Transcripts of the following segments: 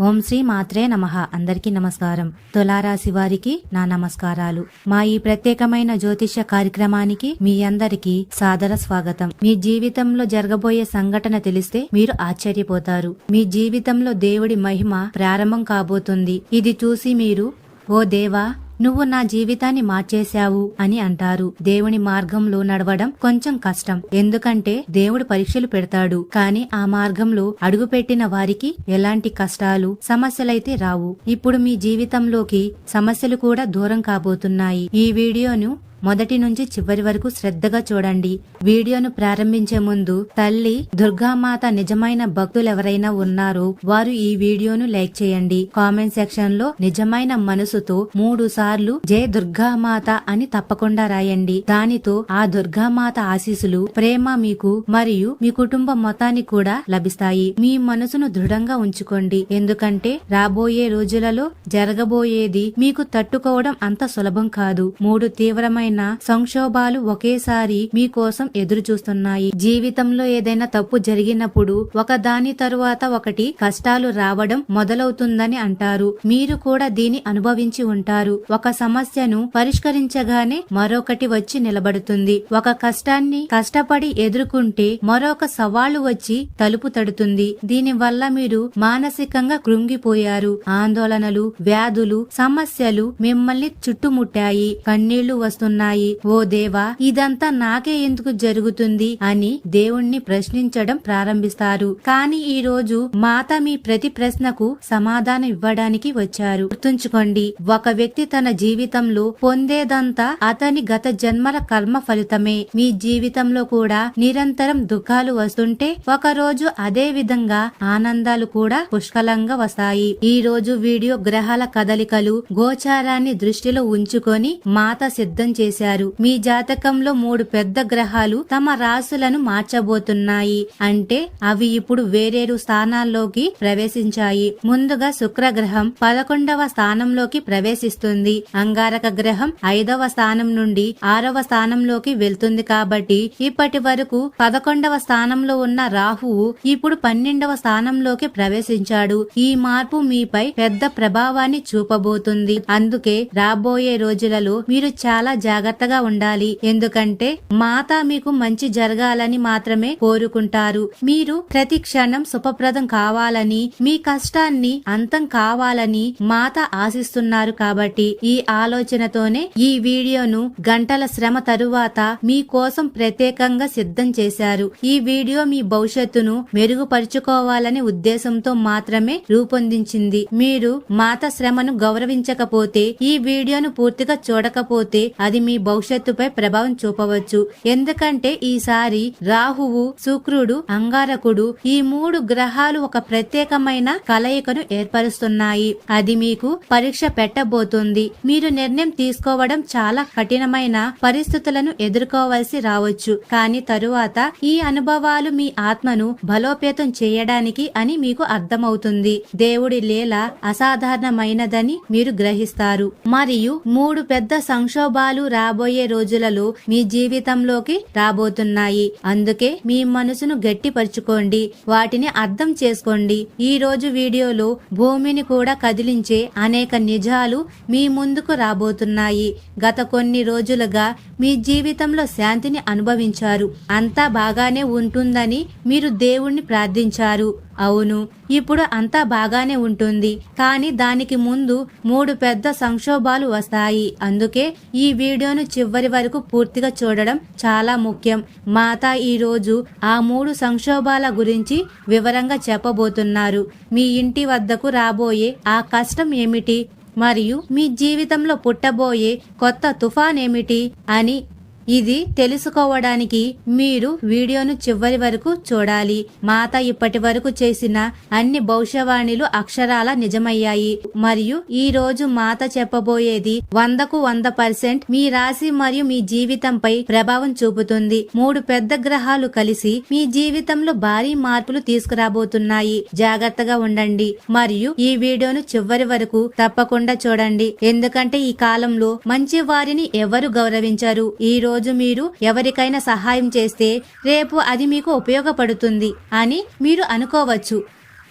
ఓం శ్రీ మాత్రే నమ. అందరికీ నమస్కారం. తులారాశి వారికి నా నమస్కారాలు. మా ఈ ప్రత్యేకమైన జ్యోతిష్య కార్యక్రమానికి మీ అందరికీ సాదర స్వాగతం. మీ జీవితంలో జరగబోయే సంఘటన తెలిస్తే మీరు ఆశ్చర్యపోతారు. మీ జీవితంలో దేవుడి మహిమ ప్రారంభం కాబోతుంది. ఇది చూసి మీరు ఓ దేవా నువ్వు నా జీవితాన్ని మార్చేశావు అని అంటారు. దేవుని మార్గంలో నడవడం కొంచెం కష్టం. ఎందుకంటే దేవుడు పరీక్షలు పెడతాడు. కానీ ఆ మార్గంలో అడుగుపెట్టిన వారికి ఎలాంటి కష్టాలు సమస్యలైతే రావు. ఇప్పుడు మీ జీవితంలోకి సమస్యలు కూడా దూరం కాబోతున్నాయి. ఈ వీడియోను మొదటి నుంచి చివరి వరకు శ్రద్ధగా చూడండి. వీడియోను ప్రారంభించే ముందు తల్లి దుర్గామాత నిజమైన భక్తులు ఎవరైనా ఉన్నారో వారు ఈ వీడియోను లైక్ చేయండి. కామెంట్ సెక్షన్లో నిజమైన మనసుతో మూడు సార్లు జయ దుర్గామాత అని తప్పకుండా రాయండి. దానితో ఆ దుర్గామాత ఆశీస్సులు ప్రేమ మీకు మరియు మీ కుటుంబం మొత్తానికి కూడా లభిస్తాయి. మీ మనసును దృఢంగా ఉంచుకోండి. ఎందుకంటే రాబోయే రోజులలో జరగబోయేది మీకు తట్టుకోవడం అంత సులభం కాదు. మూడు తీవ్రమైన సంక్షోభాలు ఒకేసారి మీకోసం ఎదురు చూస్తున్నాయి జీవితంలో ఏదైనా తప్పు జరిగినప్పుడు ఒక దాని తరువాత ఒకటి కష్టాలు రావడం మొదలవుతుందని అంటారు. మీరు కూడా దీని అనుభవించి ఉంటారు. ఒక సమస్యను పరిష్కరించగానే మరొకటి వచ్చి నిలబడుతుంది. ఒక కష్టాన్ని కష్టపడి ఎదుర్కొంటే మరొక సవాళ్ళు వచ్చి తలుపు తడుతుంది. దీని వల్ల మీరు మానసికంగా కృంగిపోయారు. ఆందోళనలు వ్యాధులు సమస్యలు మిమ్మల్ని చుట్టుముట్టాయి. కన్నీళ్ళు వస్తున్నాయి ఓ దేవా ఇదంతా నాకే ఎందుకు జరుగుతుంది అని దేవుణ్ణి ప్రశ్నించడం ప్రారంభిస్తారు. కానీ ఈ రోజు మాత మీ ప్రతి ప్రశ్నకు సమాధానం ఇవ్వడానికి వచ్చారు. గుర్తుంచుకోండి ఒక వ్యక్తి తన జీవితంలో పొందేదంతా అతని గత జన్మల కర్మ ఫలితమే. మీ జీవితంలో కూడా నిరంతరం దుఃఖాలు వస్తుంటే ఒక రోజు అదే విధంగా ఆనందాలు కూడా పుష్కలంగా వస్తాయి. ఈ రోజు వీడియో గ్రహాల కదలికలు గోచారాన్ని దృష్టిలో ఉంచుకొని మాత సిద్ధం చేశారు. మీ జాతకంలో మూడు పెద్ద గ్రహాలు తమ రాశులను మార్చబోతున్నాయి. అంటే అవి ఇప్పుడు వేరేరు స్థానాల్లోకి ప్రవేశించాయి. ముందుగా శుక్రగ్రహం పదకొండవ స్థానంలోకి ప్రవేశిస్తుంది. అంగారక గ్రహం ఐదవ స్థానం నుండి ఆరవ స్థానంలోకి వెళ్తుంది కాబట్టి ఇప్పటి వరకు పదకొండవ స్థానంలో ఉన్న రాహువు ఇప్పుడు పన్నెండవ స్థానంలోకి ప్రవేశించాడు. ఈ మార్పు మీపై పెద్ద ప్రభావాన్ని చూపబోతుంది. అందుకే రాబోయే రోజులలో మీరు చాలా జాగ్రత్తగా ఉండాలి. ఎందుకంటే మాత మీకు మంచి జరగాలని మాత్రమే కోరుకుంటారు. మీరు ప్రతి క్షణం శుభప్రదం కావాలని మీ కష్టాన్ని అంతం కావాలని మాత ఆశిస్తున్నారు కాబట్టి ఈ ఆలోచనతోనే ఈ వీడియోను గంటల శ్రమ తరువాత మీ కోసం ప్రత్యేకంగా సిద్ధం చేశారు. ఈ వీడియో మీ భవిష్యత్తును మెరుగుపరుచుకోవాలనే ఉద్దేశంతో మాత్రమే రూపొందించింది. మీరు మాత శ్రమను గౌరవించకపోతే ఈ వీడియోను పూర్తిగా చూడకపోతే అది మీ భవిష్యత్తుపై ప్రభావం చూపవచ్చు. ఎందుకంటే ఈసారి రాహువు శుక్రుడు అంగారకుడు ఈ మూడు గ్రహాలు ఒక ప్రత్యేకమైన కలయికను ఏర్పరుస్తున్నాయి. అది మీకు పరీక్ష పెట్టబోతుంది. మీరు నిర్ణయం తీసుకోవడం చాలా కఠినమైన పరిస్థితులను ఎదుర్కోవలసి రావచ్చు. కానీ తరువాత ఈ అనుభవాలు మీ ఆత్మను బలోపేతం చేయడానికి అని మీకు అర్థమవుతుంది. దేవుడి లీల అసాధారణమైనదని మీరు గ్రహిస్తారు. మరియు మూడు పెద్ద సంక్షోభాలు రాబోయే రోజులలో మీ జీవితంలోకి రాబోతున్నాయి. అందుకే మీ మనసును గట్టిపరుచుకోండి. వాటిని అర్థం చేసుకోండి. ఈ రోజు వీడియోలో భూమిని కూడా కదిలించే అనేక నిజాలు మీ ముందుకు రాబోతున్నాయి. గత కొన్ని రోజులుగా మీ జీవితంలో శాంతిని అనుభవించారు. అంతా బాగానే ఉంటుందని మీరు దేవుణ్ణి ప్రార్థించారు. అవును ఇప్పుడు అంతా బాగానే ఉంటుంది. కానీ దానికి ముందు మూడు పెద్ద సంక్షోభాలు వస్తాయి. అందుకే ఈ వీడియోను చివరి వరకు పూర్తిగా చూడడం చాలా ముఖ్యం. మాత ఈరోజు ఆ మూడు సంక్షోభాల గురించి వివరంగా చెప్పబోతున్నారు. మీ ఇంటి వద్దకు రాబోయే ఆ కష్టం ఏమిటి? మరియు మీ జీవితంలో పుట్టబోయే కొత్త తుఫాన్ ఏమిటి? అని ఇది తెలుసుకోవడానికి మీరు వీడియోను చివరి వరకు చూడాలి. మాత ఇప్పటి వరకు చేసిన అన్ని భవిష్యవాణిలు అక్షరాల నిజమయ్యాయి. మరియు ఈ రోజు మాత చెప్పబోయేది వందకు వంద పర్సెంట్ మీ రాశి మరియు మీ జీవితంపై ప్రభావం చూపుతుంది. మూడు పెద్ద గ్రహాలు కలిసి మీ జీవితంలో భారీ మార్పులు తీసుకురాబోతున్నాయి. జాగ్రత్తగా ఉండండి. మరియు ఈ వీడియోను చివరి వరకు తప్పకుండా చూడండి. ఎందుకంటే ఈ కాలంలో మంచి వారిని ఎవరు గౌరవించరు? ఈ రోజు మీరు ఎవరికైనా సహాయం చేస్తే రేపు అది మీకు ఉపయోగపడుతుంది అని మీరు అనుకోవచ్చు.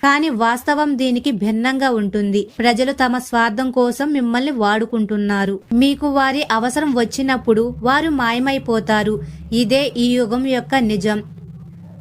కానీ వాస్తవం దీనికి భిన్నంగా ఉంటుంది. ప్రజలు తమ స్వార్థం కోసం మిమ్మల్ని వాడుకుంటున్నారు. మీకు వారి అవసరం వచ్చినప్పుడు వారు మాయమైపోతారు. ఇదే ఈ యుగం యొక్క నిజం.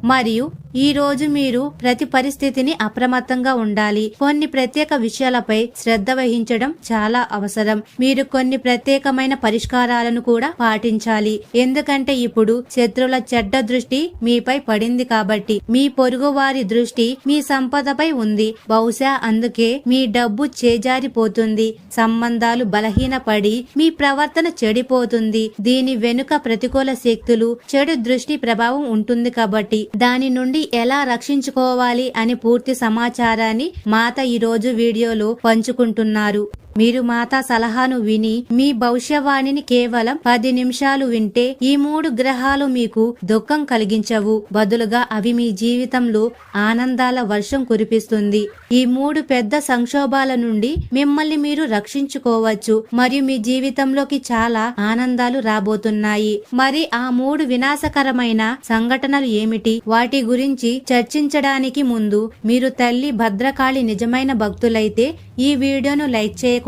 మరియు ఈ రోజు మీరు ప్రతి పరిస్థితిని అప్రమత్తంగా ఉండాలి. కొన్ని ప్రత్యేక విషయాలపై శ్రద్ధ వహించడం చాలా అవసరం. మీరు కొన్ని ప్రత్యేకమైన పరిష్కారాలను కూడా పాటించాలి. ఎందుకంటే ఇప్పుడు శత్రువుల చెడ్డ దృష్టి మీపై పడింది కాబట్టి. మీ పొరుగు వారి దృష్టి మీ సంపదపై ఉంది. బహుశా అందుకే మీ డబ్బు చేజారిపోతుంది. సంబంధాలు బలహీనపడి మీ ప్రవర్తన చెడిపోతుంది. దీని వెనుక ప్రతికూల శక్తులు చెడు దృష్టి ప్రభావం ఉంటుంది కాబట్టి. దాని నుండి ఎలా రక్షించుకోవాలి అని పూర్తి సమాచారాన్ని మాత ఈ రోజు వీడియోలో పంచుకుంటున్నారు. మీరు మాత సలహాను విని మీ భవిష్యవాణిని కేవలం పది నిమిషాలు వింటే ఈ మూడు గ్రహాలు మీకు దుఃఖం కలిగించవు. బదులుగా అవి మీ జీవితంలో ఆనందాల వర్షం కురిపిస్తుంది. ఈ మూడు పెద్ద సంక్షోభాల నుండి మిమ్మల్ని మీరు రక్షించుకోవచ్చు. మరియు మీ జీవితంలోకి చాలా ఆనందాలు రాబోతున్నాయి. మరి ఆ మూడు వినాశకరమైన సంఘటనలు ఏమిటి? వాటి గురించి చర్చించడానికి ముందు మీరు తల్లి భద్రకాళి నిజమైన భక్తులైతే ఈ వీడియోను లైక్ చేయకుండా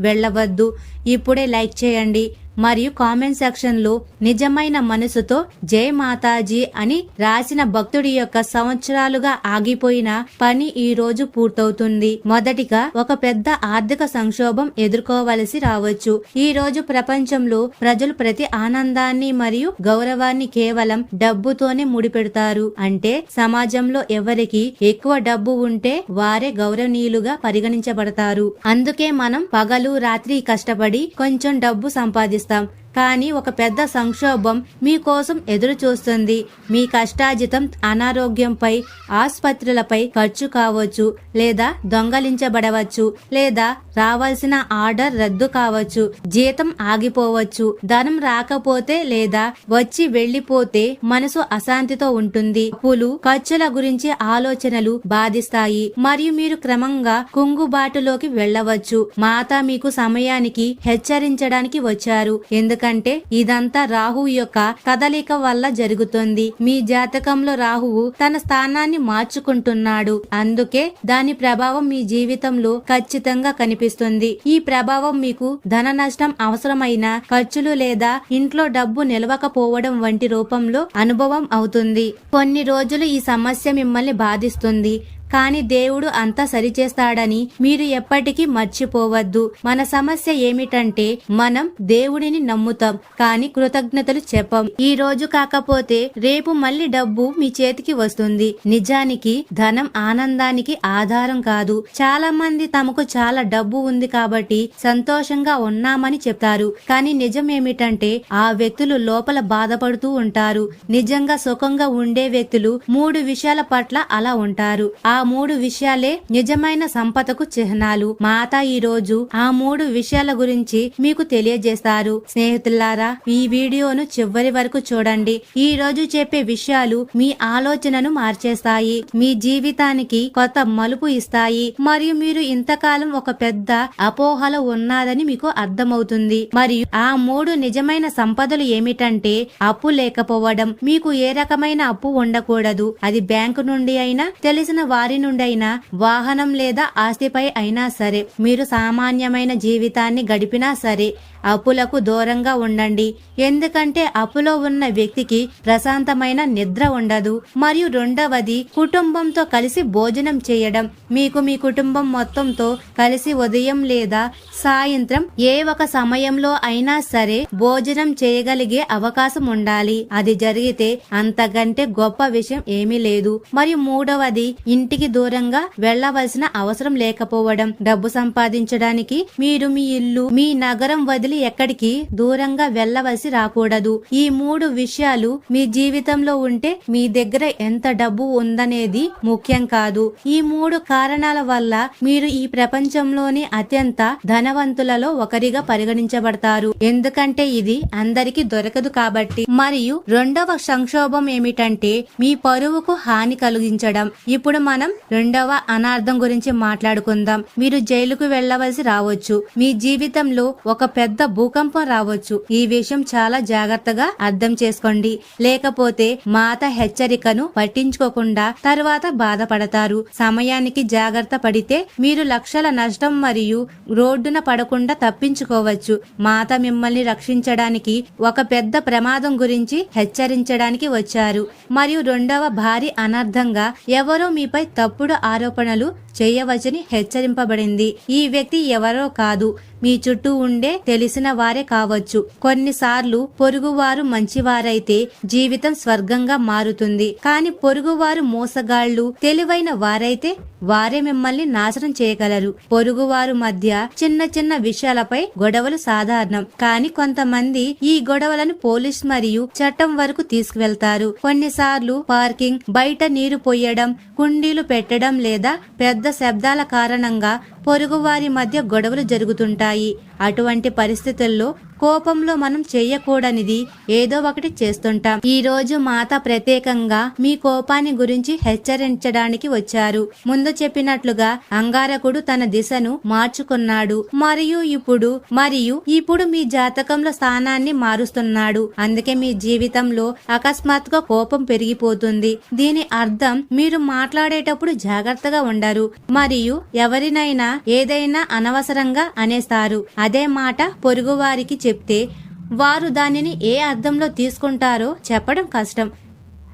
వెళ్ళవద్దు. ఇప్పుడే లైక్ చేయండి. మరియు కామెంట్ సెక్షన్లు నిజమైన మనసుతో జై మాతాజీ అని రాసిన భక్తుడి యొక్క సంవత్సరాలుగా ఆగిపోయిన పని ఈ రోజు పూర్తవుతుంది. మొదటిగా ఒక పెద్ద ఆర్థిక సంక్షోభం ఎదుర్కోవలసి రావచ్చు. ఈ రోజు ప్రపంచంలో ప్రజలు ప్రతి ఆనందాన్ని మరియు గౌరవాన్ని కేవలం డబ్బుతోనే ముడిపెడతారు. అంటే సమాజంలో ఎవరికి ఎక్కువ డబ్బు ఉంటే వారే గౌరవనీయులుగా పరిగణించబడతారు. అందుకే మనం పగలు రాత్రి కష్టపడి కొంచెం డబ్బు సంపాదిస్తాం. там కానీ ఒక పెద్ద సంక్షోభం మీకోసం ఎదురు చూస్తుంది మీ కష్టాజితం అనారోగ్యంపై ఆసుపత్రులపై ఖర్చు కావచ్చు లేదా దొంగలించబడవచ్చు లేదా రావాల్సిన ఆర్డర్ రద్దు కావచ్చు జీతం ఆగిపోవచ్చు ధనం రాకపోతే లేదా వచ్చి వెళ్ళిపోతే మనసు అశాంతితో ఉంటుంది. అప్పులు ఖర్చుల గురించి ఆలోచనలు బాధిస్తాయి. మరియు మీరు క్రమంగా కుంగుబాటులోకి వెళ్ళవచ్చు. మాత మీకు సమయానికి హెచ్చరించడానికి వచ్చారు. ఎందుకు ఎందుకంటే ఇదంతా రాహు యొక్క కదలిక వల్ల జరుగుతుంది. మీ జాతకంలో రాహువు తన స్థానాన్ని మార్చుకుంటున్నాడు. అందుకే దాని ప్రభావం మీ జీవితంలో ఖచ్చితంగా కనిపిస్తుంది. ఈ ప్రభావం మీకు ధన నష్టం అవసరమైన ఖర్చులు లేదా ఇంట్లో డబ్బు నిలవకపోవడం వంటి రూపంలో అనుభవం అవుతుంది. కొన్ని రోజులు ఈ సమస్య మిమ్మల్ని బాధిస్తుంది. కానీ దేవుడు అంతా సరిచేస్తాడని మీరు ఎప్పటికీ మర్చిపోవద్దు. మన సమస్య ఏమిటంటే మనం దేవుడిని నమ్ముతాం కానీ కృతజ్ఞతలు చెప్పం. ఈ రోజు కాకపోతే రేపు మళ్ళీ డబ్బు మీ చేతికి వస్తుంది. నిజానికి ధనం ఆనందానికి ఆధారం కాదు. చాలా మంది తమకు చాలా డబ్బు ఉంది కాబట్టి సంతోషంగా ఉన్నామని చెప్తారు. కానీ నిజం ఏమిటంటే ఆ వ్యక్తులు లోపల బాధపడుతూ ఉంటారు. నిజంగా సుఖంగా ఉండే వ్యక్తులు మూడు విషయాల పట్ల అలా ఉంటారు. ఆ మూడు విషయాలే నిజమైన సంపదకు చిహ్నాలు. మాత ఈ రోజు ఆ మూడు విషయాల గురించి మీకు తెలియజేస్తారు. స్నేహితులారా ఈ వీడియోను చివరి వరకు చూడండి. ఈ రోజు చెప్పే విషయాలు మీ ఆలోచనను మార్చేస్తాయి. మీ జీవితానికి కొత్త మలుపు ఇస్తాయి. మరియు మీరు ఇంతకాలం ఒక పెద్ద అపోహలో ఉన్నారని మీకు అర్థమవుతుంది. మరియు ఆ మూడు నిజమైన సంపదలు ఏమిటంటే అప్పు లేకపోవడం. మీకు ఏ రకమైన అప్పు ఉండకూడదు. అది బ్యాంకు నుండి అయినా తెలిసిన వారి వారి నుండైనా వాహనం లేదా ఆస్తిపై అయినా సరే మీరు సామాన్యమైన జీవితాన్ని గడిపినా సరే అప్పులకు దూరంగా ఉండండి. ఎందుకంటే అప్పులో ఉన్న వ్యక్తికి ప్రశాంతమైన నిద్ర ఉండదు. మరియు రెండవది కుటుంబంతో కలిసి భోజనం చేయడం. మీకు మీ కుటుంబం మొత్తంతో కలిసి ఉదయం లేదా సాయంత్రం ఏ ఒక సమయంలో అయినా సరే భోజనం చేయగలిగే అవకాశం ఉండాలి. అది జరిగితే అంతకంటే గొప్ప విషయం ఏమీ లేదు. మరియు మూడవది ఇంటికి దూరంగా వెళ్ళవలసిన అవసరం లేకపోవడం. డబ్బు సంపాదించడానికి మీరు మీ ఇల్లు మీ నగరం వదిలి ఎక్కడికి దూరంగా వెళ్ళవలసి రాకూడదు. ఈ మూడు విషయాలు మీ జీవితంలో ఉంటే మీ దగ్గర ఎంత డబ్బు ఉందనేది ముఖ్యం కాదు. ఈ మూడు కారణాల వల్ల మీరు ఈ ప్రపంచంలోని అత్యంత ధనవంతులలో ఒకరిగా పరిగణించబడతారు. ఎందుకంటే ఇది అందరికీ దొరకదు కాబట్టి. మరియు రెండవ సంక్షోభం ఏమిటంటే మీ పరువుకు హాని కలిగించడం. ఇప్పుడు మనం రెండవ అనార్థం గురించి మాట్లాడుకుందాం. మీరు జైలుకు వెళ్ళవలసి రావచ్చు. మీ జీవితంలో ఒక పెద్ద పెద్ద భూకంపం రావచ్చు. ఈ విషయం చాలా జాగ్రత్తగా అర్థం చేసుకోండి. లేకపోతే మాత హెచ్చరికను పట్టించుకోకుండా తర్వాత బాధపడతారు. సమయానికి జాగ్రత్త పడితే మీరు లక్షల నష్టం మరియు రోడ్డున పడకుండా తప్పించుకోవచ్చు. మాత మిమ్మల్ని రక్షించడానికి ఒక పెద్ద ప్రమాదం గురించి హెచ్చరించడానికి వచ్చారు. మరియు రెండవ భారీ అనర్థంగా ఎవరో మీపై తప్పుడు ఆరోపణలు చేయవచ్చని హెచ్చరింపబడింది. ఈ వ్యక్తి ఎవరో కాదు. మీ చుట్టూ ఉండే తెలిసిన వారే కావచ్చు. కొన్నిసార్లు పొరుగువారు మంచివారైతే జీవితం స్వర్గంగా మారుతుంది. కాని పొరుగువారు మోసగాళ్ళు తెలివైన వారైతే వారే మిమ్మల్ని నాశనం చేయగలరు. పొరుగువారు మధ్య చిన్న చిన్న విషయాలపై గొడవలు సాధారణం. కానీ కొంతమంది ఈ గొడవలను పోలీస్ మరియు చట్టం వరకు తీసుకువెళ్తారు. కొన్నిసార్లు పార్కింగ్ బయట నీరు పొయ్యడం కుండీలు పెట్టడం లేదా పెద్ద పెద్ద శబ్దాల కారణంగా పొరుగువారి మధ్య గొడవలు జరుగుతుంటాయి. అటువంటి పరిస్థితుల్లో కోపంలో మనం చేయకూడనిది ఏదో ఒకటి చేస్తుంటాం. ఈ రోజు మాత ప్రత్యేకంగా మీ కోపాన్ని గురించి హెచ్చరించడానికి వచ్చారు. ముందు చెప్పినట్లుగా అంగారకుడు తన దిశను మార్చుకున్నాడు. మరియు ఇప్పుడు మరియు ఇప్పుడు మీ జాతకంలో స్థానాన్ని మారుస్తున్నాడు. అందుకే మీ జీవితంలో అకస్మాత్తుగా కోపం పెరిగిపోతుంది. దీని అర్థం మీరు మాట్లాడేటప్పుడు జాగ్రత్తగా ఉండరు. మరియు ఎవరినైనా ఏదైనా అనవసరంగా అనేస్తారు. అదే మాట పొరుగువారికి చెప్తే వారు దానిని ఏ అర్థంలో తీసుకుంటారో చెప్పడం కష్టం.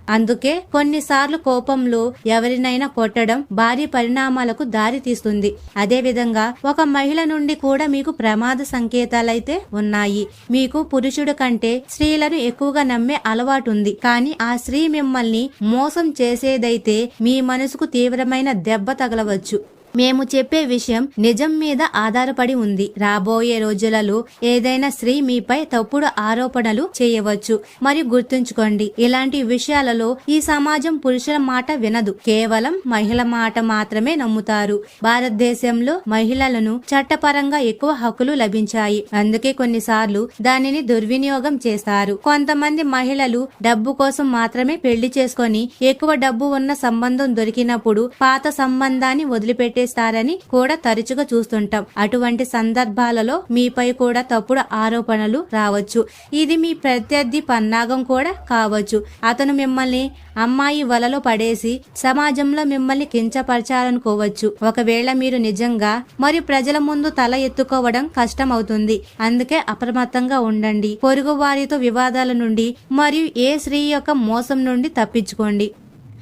అందుకే కొన్నిసార్లు కోపంలో ఎవరినైనా కొట్టడం భారీ పరిణామాలకు దారి తీస్తుంది. అదేవిధంగా ఒక మహిళ నుండి కూడా మీకు ప్రమాద సంకేతాలైతే ఉన్నాయి. మీకు పురుషుడు కంటే స్త్రీలను ఎక్కువగా నమ్మే అలవాటు ఉంది. కానీ ఆ స్త్రీ మిమ్మల్ని మోసం చేసేదైతే మీ మనసుకు తీవ్రమైన దెబ్బ తగలవచ్చు. మేము చెప్పే విషయం నిజం మీద ఆధారపడి ఉంది. రాబోయే రోజులలో ఏదైనా స్త్రీ మీపై తప్పుడు ఆరోపణలు చేయవచ్చు. మరియు గుర్తుంచుకోండి ఇలాంటి విషయాలలో ఈ సమాజం పురుషుల మాట వినదు. కేవలం మహిళ మాట మాత్రమే నమ్ముతారు. భారతదేశంలో మహిళలను చట్టపరంగా ఎక్కువ హక్కులు లభించాయి. అందుకే కొన్నిసార్లు దానిని దుర్వినియోగం చేస్తారు. కొంతమంది మహిళలు డబ్బు కోసం మాత్రమే పెళ్ళి చేసుకొని ఎక్కువ డబ్బు ఉన్న సంబంధం దొరికినప్పుడు పాత సంబంధాన్ని వదిలిపెట్టే చేస్తారని కూడా తరచుగా చూస్తుంటాం. అటువంటి సందర్భాలలో మీపై కూడా తప్పుడు ఆరోపణలు రావచ్చు. ఇది మీ ప్రత్యర్థి పన్నాగం కూడా కావచ్చు. అతను మిమ్మల్ని అమ్మాయి వలలో పడేసి సమాజంలో మిమ్మల్ని కించపరచాలనుకోవచ్చు ఒకవేళ మీరు నిజంగా మరియు ప్రజల ముందు తల ఎత్తుకోవడం కష్టం అవుతుంది అందుకే అప్రమత్తంగా ఉండండి. పొరుగు వారితో వివాదాల నుండి మరియు ఏ స్త్రీ యొక్క మోసం నుండి తప్పించుకోండి.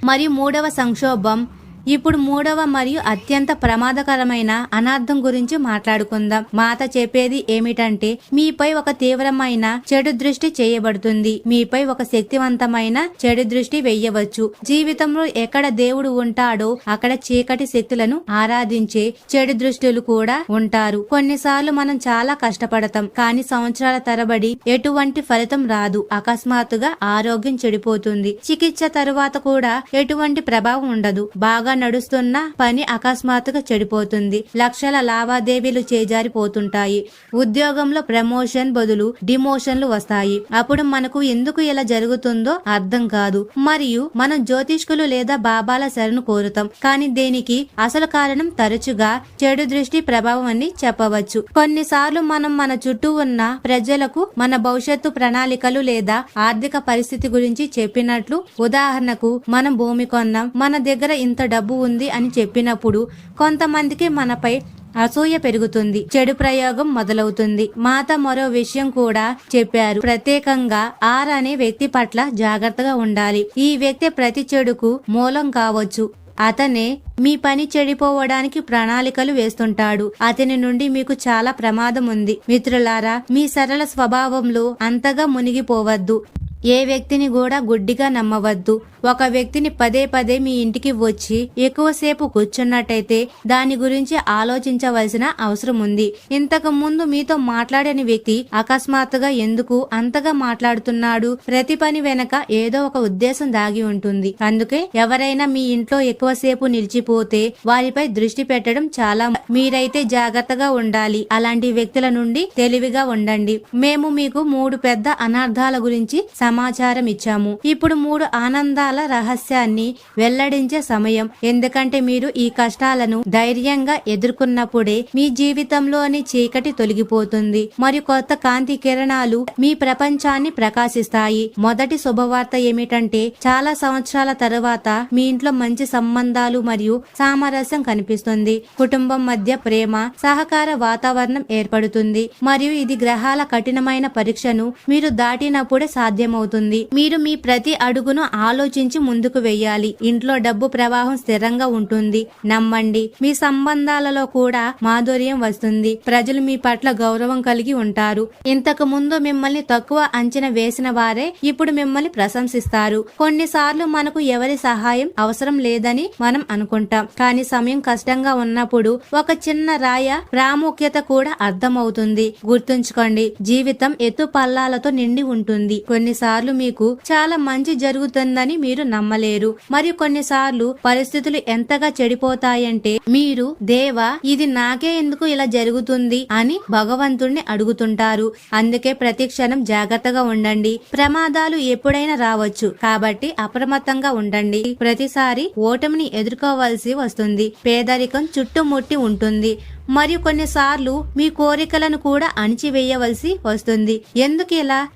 మరియు మూడవ సంక్షోభం ఇప్పుడు మూడవ మరియు అత్యంత ప్రమాదకరమైన అనార్థం గురించి మాట్లాడుకుందాం. మాత చెప్పేది ఏమిటంటే మీపై ఒక తీవ్రమైన చెడు దృష్టి చేయబడుతుంది. మీపై ఒక శక్తివంతమైన చెడు దృష్టి వెయ్యవచ్చు జీవితంలో ఎక్కడ దేవుడు ఉంటాడో అక్కడ చీకటి శక్తులను ఆరాధించే చెడు దృష్టిలు కూడా ఉంటారు. కొన్నిసార్లు మనం చాలా కష్టపడతాం కానీ సంవత్సరాల తరబడి ఎటువంటి ఫలితం రాదు. అకస్మాత్తుగా ఆరోగ్యం చెడిపోతుంది. చికిత్స తరువాత కూడా ఎటువంటి ప్రభావం ఉండదు. బాగా నడుస్తున్న పని అకస్మాత్తుగా చెడిపోతుంది. లక్షల లావాదేవీలు చేజారిపోతుంటాయి. ఉద్యోగంలో ప్రమోషన్ బదులు డిమోషన్లు వస్తాయి. అప్పుడు మనకు ఎందుకు ఇలా జరుగుతుందో అర్థం కాదు. మరియు మనం జ్యోతిష్కులు లేదా బాబాల శరణు కోరుతాం. కానీ దీనికి? అసలు కారణం తరచుగా చెడు దృష్టి ప్రభావం అని చెప్పవచ్చు. కొన్నిసార్లు మనం మన చుట్టూ ఉన్న ప్రజలకు మన భవిష్యత్తు ప్రణాళికలు లేదా ఆర్థిక పరిస్థితి గురించి చెప్పినట్లు ఉదాహరణకు మనం భూమి కొన్నాం. మన దగ్గర ఇంత డబ్బు ఉంది అని చెప్పినప్పుడు కొంతమందికి మనపై అసూయ పెరుగుతుంది చెడు ప్రయోగం మొదలవుతుంది. మాత మరో విషయం కూడా చెప్పారు. ప్రత్యేకంగా ఆర్ అనే వ్యక్తి పట్ల జాగ్రత్తగా ఉండాలి. ఈ వ్యక్తి ప్రతి చెడుకు మూలం కావచ్చు. అతనే మీ పని చెడిపోవడానికి ప్రణాళికలు వేస్తుంటాడు. అతని నుండి మీకు చాలా ప్రమాదం ఉంది. మిత్రులారా మీ సరళ స్వభావంలో అంతగా మునిగిపోవద్దు. ఏ వ్యక్తిని కూడా గుడ్డిగా నమ్మవద్దు. ఒక వ్యక్తిని పదే పదే మీ ఇంటికి వచ్చి ఎక్కువసేపు కూర్చున్నట్టయితే దాని గురించి ఆలోచించవలసిన అవసరం ఉంది. ఇంతకు ముందు మీతో మాట్లాడని వ్యక్తి అకస్మాత్తుగా ఎందుకు అంతగా మాట్లాడుతున్నాడు? ప్రతి పని వెనక ఏదో ఒక ఉద్దేశం దాగి ఉంటుంది. అందుకే ఎవరైనా మీ ఇంట్లో ఎక్కువసేపు నిలిచిపోతే వారిపై దృష్టి పెట్టడం చాలా మీరైతే జాగ్రత్తగా ఉండాలి. అలాంటి వ్యక్తుల నుండి తెలివిగా ఉండండి. మేము మీకు మూడు పెద్ద అనార్థాల గురించి సమాచారం ఇచ్చాము. ఇప్పుడు మూడు ఆనందాల కష్టాల రహస్యాన్ని వెల్లడించే సమయం. ఎందుకంటే మీరు ఈ కష్టాలను ధైర్యంగా ఎదుర్కొన్నప్పుడే మీ జీవితంలోని చీకటి తొలగిపోతుంది. మరియు కొత్త కాంతి కిరణాలు మీ ప్రపంచాన్ని ప్రకాశిస్తాయి. మొదటి శుభవార్త ఏమిటంటే చాలా సంవత్సరాల తరువాత మీ ఇంట్లో మంచి సంబంధాలు మరియు సామరస్యం కనిపిస్తుంది. కుటుంబం మధ్య ప్రేమ సహకార వాతావరణం ఏర్పడుతుంది. మరియు ఇది గ్రహాల కఠినమైన పరీక్షను మీరు దాటినప్పుడే సాధ్యమవుతుంది. మీరు మీ ప్రతి అడుగును ఆలోచించి ముందుకు వెయ్యాలి. ఇంట్లో డబ్బు ప్రవాహం స్థిరంగా ఉంటుంది. నమ్మండి. మీ సంబంధాలలో కూడా మాధుర్యం వస్తుంది. ప్రజలు మీ పట్ల గౌరవం కలిగి ఉంటారు. ఇంతకు ముందు మిమ్మల్ని తక్కువ అంచనా వేసిన వారే ఇప్పుడు మిమ్మల్ని ప్రశంసిస్తారు. కొన్నిసార్లు మనకు ఎవరి సహాయం అవసరం లేదని మనం అనుకుంటాం. కానీ సమయం కష్టంగా ఉన్నప్పుడు ఒక చిన్న రాయ ప్రాముఖ్యత కూడా అర్థమవుతుంది. గుర్తుంచుకోండి జీవితం ఎత్తు పల్లాలతో నిండి ఉంటుంది. కొన్నిసార్లు మీకు చాలా మంచి జరుగుతుందని మీరు నమ్మలేరు. మరియు కొన్నిసార్లు పరిస్థితులు ఎంతగా చెడిపోతాయంటే మీరు దేవా ఇది నాకే ఎందుకు ఇలా జరుగుతుంది? అని భగవంతుణ్ణి అడుగుతుంటారు. అందుకే ప్రతి క్షణం జాగ్రత్తగా ఉండండి. ప్రమాదాలు ఎప్పుడైనా రావచ్చు. కాబట్టి అప్రమత్తంగా ఉండండి. ప్రతిసారి ఓటమిని ఎదుర్కోవాల్సి వస్తుంది. పేదరికం చుట్టుముట్టి ఉంటుంది. మరియు కొన్నిసార్లు మీ కోరికలను కూడా అణిచివేయవలసి వస్తుంది. ఎందుకు ఇలా?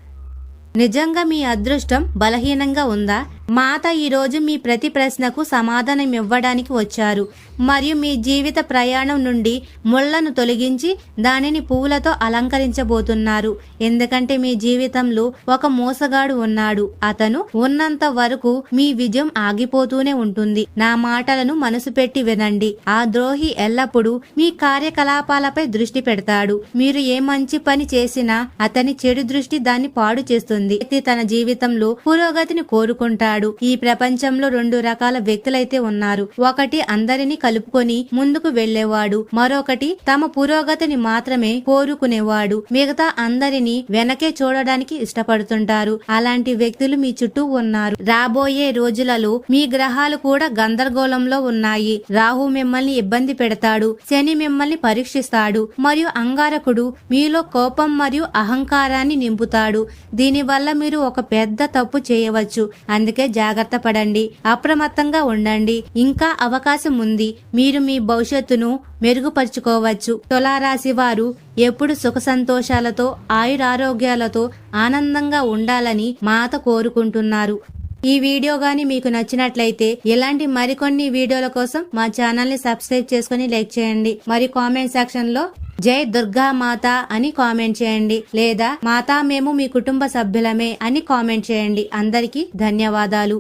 నిజంగా మీ అదృష్టం బలహీనంగా ఉందా? మాత ఈరోజు మీ ప్రతి ప్రశ్నకు సమాధానం ఇవ్వడానికి వచ్చారు. మరియు మీ జీవిత ప్రయాణం నుండి ముళ్ళను తొలగించి దానిని పువ్వులతో అలంకరించబోతున్నారు. ఎందుకంటే మీ జీవితంలో ఒక మోసగాడు ఉన్నాడు. అతను ఉన్నంత వరకు మీ విజయం ఆగిపోతూనే ఉంటుంది. నా మాటలను మనసు పెట్టి వినండి. ఆ ద్రోహి ఎల్లప్పుడూ మీ కార్యకలాపాలపై దృష్టి పెడతాడు. మీరు ఏ మంచి పని చేసినా అతని చెడు దృష్టి దాన్ని పాడు చేస్తుంది. తన జీవితంలో పురోగతిని కోరుకుంటాడు. ఈ ప్రపంచంలో రెండు రకాల వ్యక్తులైతే ఉన్నారు. ఒకటి అందరినీ కలుపుకొని ముందుకు వెళ్ళేవాడు మరొకటి తమ పురోగతిని మాత్రమే కోరుకునేవాడు. మిగతా అందరినీ వెనకే చూడడానికి ఇష్టపడుతుంటారు. అలాంటి వ్యక్తులు మీ చుట్టూ ఉన్నారు. రాబోయే రోజులలో మీ గ్రహాలు కూడా గందరగోళంలో ఉన్నాయి. రాహు మిమ్మల్ని ఇబ్బంది పెడతాడు. శని మిమ్మల్ని పరీక్షిస్తాడు. మరియు అంగారకుడు మీలో కోపం మరియు అహంకారాన్ని నింపుతాడు. దీనివల్ల మీరు ఒక పెద్ద తప్పు చేయవచ్చు. అందుకే జాగ్రత్త పడండి అప్రమత్తంగా ఉండండి. ఇంకా అవకాశం ఉంది. మీరు మీ భవిష్యత్తును మెరుగుపరుచుకోవచ్చు. తులారాశి వారు ఎప్పుడు సుఖ సంతోషాలతో ఆయురారోగ్యాలతో ఆనందంగా ఉండాలని మాత కోరుకుంటున్నారు. ఈ వీడియో గాని మీకు నచ్చినట్లయితే ఇలాంటి మరికొన్ని వీడియోల కోసం మా ఛానల్ని సబ్స్క్రైబ్ చేసుకుని లైక్ చేయండి. మరి కామెంట్ సెక్షన్లో జై దుర్గా మాత అని కామెంట్ చేయండి. లేదా మాతా మేము మీ కుటుంబ సభ్యులమే అని కామెంట్ చేయండి. అందరికీ ధన్యవాదాలు.